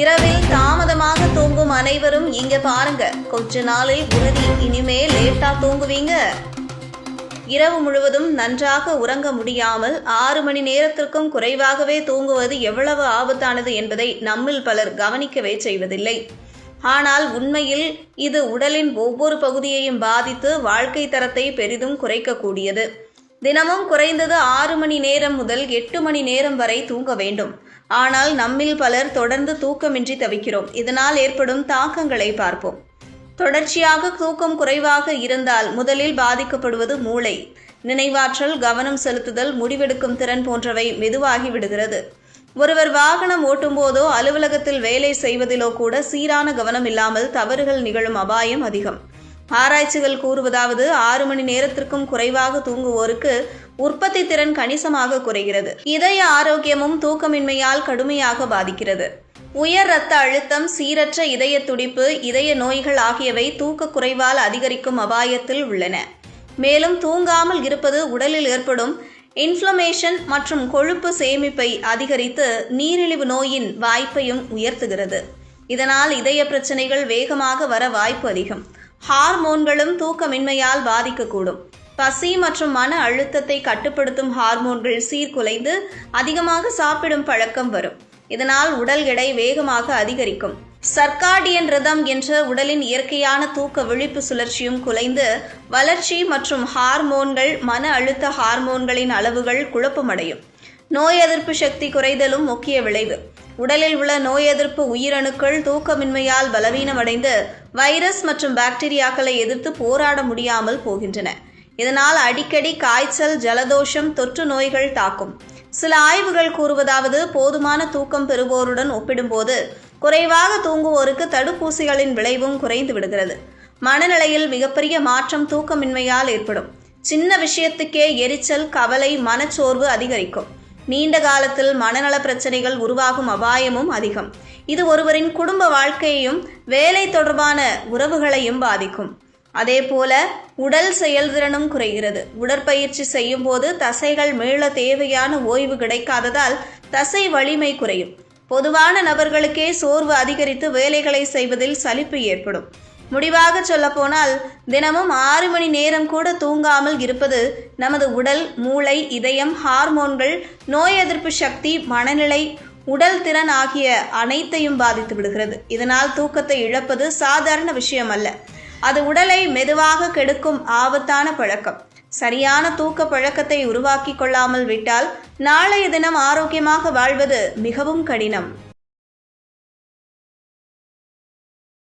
இரவில் தாமதமாக தூங்கும் அனைவரும் இங்க பாருங்க. கொஞ்ச நாளில் உறுதி இனிமே லேட்டா தூங்குவீங்க. இரவு முழுவதும் நன்றாக உறங்க முடியாமல் ஆறு மணி நேரத்திற்கும் குறைவாகவே தூங்குவது எவ்வளவு ஆபத்தானது என்பதை நம்மில் பலர் கவனிக்கவே செய்வதில்லை. ஆனால் உண்மையில் இது உடலின் ஒவ்வொரு பகுதியையும் பாதித்து வாழ்க்கை தரத்தை பெரிதும் குறைக்கக்கூடியது. தினமும் குறைந்தது ஆறு மணி நேரம் முதல் எட்டு மணி நேரம் வரை தூங்க வேண்டும். ஆனால் நம்மில் பலர் தொடர்ந்து தூக்கமின்றி தவிக்கிறோம். இதனால் ஏற்படும் தாக்கங்களை பார்ப்போம். தொடர்ச்சியாக தூக்கம் குறைவாக இருந்தால் முதலில் பாதிக்கப்படுவது மூளை. நினைவாற்றல் கவனம் செலுத்துதல் முடிவெடுக்கும் திறன் போன்றவை மெதுவாகி விடுகிறது. ஒருவர் வாகனம் ஓட்டும்போதோ அலுவலகத்தில் வேலை செய்வதிலோ கூட சீரான கவனம் இல்லாமல் தவறுகள் நிகழும் அபாயம் அதிகம். ஆராய்ச்சிகள் கூறுவதாவது ஆறு மணி நேரத்திற்கும் குறைவாக தூங்குவோருக்கு உற்பத்தி திறன் கணிசமாக குறைகிறது. இதய ஆரோக்கியமும் தூக்கமின்மையால் கடுமையாக பாதிக்கிறது. உயர் இரத்த அழுத்தம் சீரற்ற இதய துடிப்பு இதய நோய்கள் ஆகியவை தூக்க குறைவால் அதிகரிக்கும் அபாயத்தில் உள்ளன. மேலும் தூங்காமல் இருப்பது உடலில் ஏற்படும் இன்ஃப்ளமேஷன் மற்றும் கொழுப்பு சேமிப்பை அதிகரித்து நீரிழிவு நோயின் வாய்ப்பையும் உயர்த்துகிறது. இதனால் இதய பிரச்சனைகள் வேகமாக வர வாய்ப்பு அதிகம். ஹார்மோன்களும் தூக்கமின்மையால் பாதிக்கக்கூடும். பசி மற்றும் மன அழுத்தத்தை கட்டுப்படுத்தும் ஹார்மோன்கள் சீர்குலைந்து அதிகமாக சாப்பிடும் பழக்கம் வரும். இதனால் உடல் எடை வேகமாக அதிகரிக்கும். சர்க்காடியன் ரிதம் என்ற உடலின் இயற்கையான தூக்க விழிப்பு சுழற்சியும் குலைந்து வளர்ச்சி மற்றும் ஹார்மோன்கள் மன அழுத்த ஹார்மோன்களின் அளவுகள் குழப்பமடையும். நோய் எதிர்ப்பு சக்தி குறைதலும் முக்கிய விளைவு. உடலில் உள்ள நோய் எதிர்ப்பு உயிரணுக்கள் தூக்கமின்மையால் பலவீனமடைந்து வைரஸ் மற்றும் பாக்டீரியாக்களை எதிர்த்து போராட முடியாமல் போகின்றன. இதனால் அடிக்கடி காய்ச்சல் ஜலதோஷம் தொற்று நோய்கள் தாக்கும். சில ஆய்வுகள் கூறுவதாவது போதுமான தூக்கம் பெறுவோருடன் ஒப்பிடும்போது குறைவாக தூங்குவோருக்கு தடுப்பூசிகளின் விளைவும் குறைந்து விடுகிறது. மனநிலையில் மிகப்பெரிய மாற்றம் தூக்கமின்மையால் ஏற்படும். சின்ன விஷயத்துக்கே எரிச்சல் கவலை மனச்சோர்வு அதிகரிக்கும். நீண்ட காலத்தில் மனநல பிரச்சனைகள் உருவாகும் அபாயமும் அதிகம். இது ஒருவரின் குடும்ப வாழ்க்கையையும் வேலை தொடர்பான உறவுகளையும் பாதிக்கும். அதே போல உடல் செயல்திறனும் குறைகிறது. உடற்பயிற்சி செய்யும் போது தசைகள் மீள தேவையான ஓய்வு கிடைக்காததால் தசை வலிமை குறையும். பொதுவான நபர்களுக்கே சோர்வு அதிகரித்து வேலைகளை செய்வதில் சலிப்பு ஏற்படும். முடிவாக சொல்லப்போனால் தினமும் ஆறு மணி நேரம் கூட தூங்காமல் இருப்பது நமது உடல் மூளை இதயம் ஹார்மோன்கள் நோய் எதிர்ப்பு சக்தி மனநிலை உடல் திறன் ஆகிய அனைத்தையும் பாதித்து விடுகிறது. இதனால் தூக்கத்தை இழப்பது சாதாரண விஷயம் அல்ல. அது உடலை மெதுவாக கெடுக்கும் ஆபத்தான பழக்கம். சரியான தூக்க பழக்கத்தை உருவாக்கி கொள்ளாமல் விட்டால் நாளைய தினம் ஆரோக்கியமாக வாழ்வது மிகவும் கடினம்.